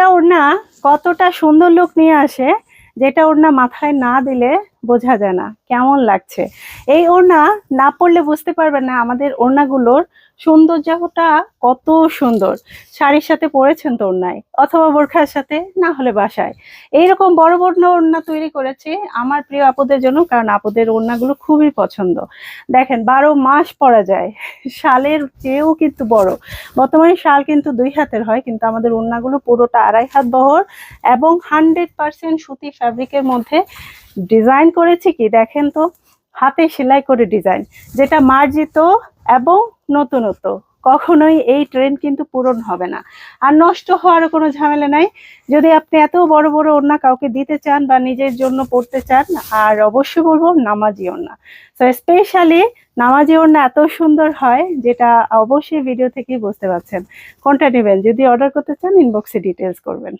একটা ওড়না কতটা সুন্দর লোক নিয়ে আসে যেটা ওড়না মাথায় না দিলে বোঝা যায় না, কেমন লাগছে? এই ওড়না না পড়লে বুঝতে পারবেন না আমাদের ওড়নাগুলোর সৌন্দর্যটা কত সুন্দর। শাড়ির সাথে পরেছেন তো ওড়নায়, অথবা বোরখার সাথে, না হলে বাসায়। এইরকম বড় বড় ওড়না তৈরি করেছে আমার প্রিয় আপুদের জন্য, কারণ আপুদের ওড়নাগুলো খুবই পছন্দ। দেখেন, বারো মাস পরা যায়, শালের চেয়েও কিন্তু বড়। বর্তমানে শাল কিন্তু দুই হাতের হয়, কিন্তু আমাদের ওড়নাগুলো পুরোটা আড়াই হাত বহর এবং হান্ড্রেড পার্সেন্ট সুতি ফ্যাব্রিকের মধ্যে ডিজাইন করেছি কি দেখেন তো, হাতে সেলাই করে ডিজাইন, যেটা মার্জিত এবং নতুনত্ব। কখনোই এই ট্রেন্ড কিন্তু পূরণ হবে না। আর নষ্ট হওয়ারও কোনো ঝামেলা নাই। যদি আপনি এত বড় বড় ওড়না কাউকে দিতে চান বা নিজের জন্য পড়তে চান, আর অবশ্যই বলব নামাজি ওড়না। তো স্পেশালি নামাজি ওড়না এত সুন্দর হয়, যেটা অবশ্যই ভিডিও থেকেই বুঝতে পারছেন। কোনটা নেবেন? যদি অর্ডার করতে চান ইনবক্সে ডিটেলস করবেন।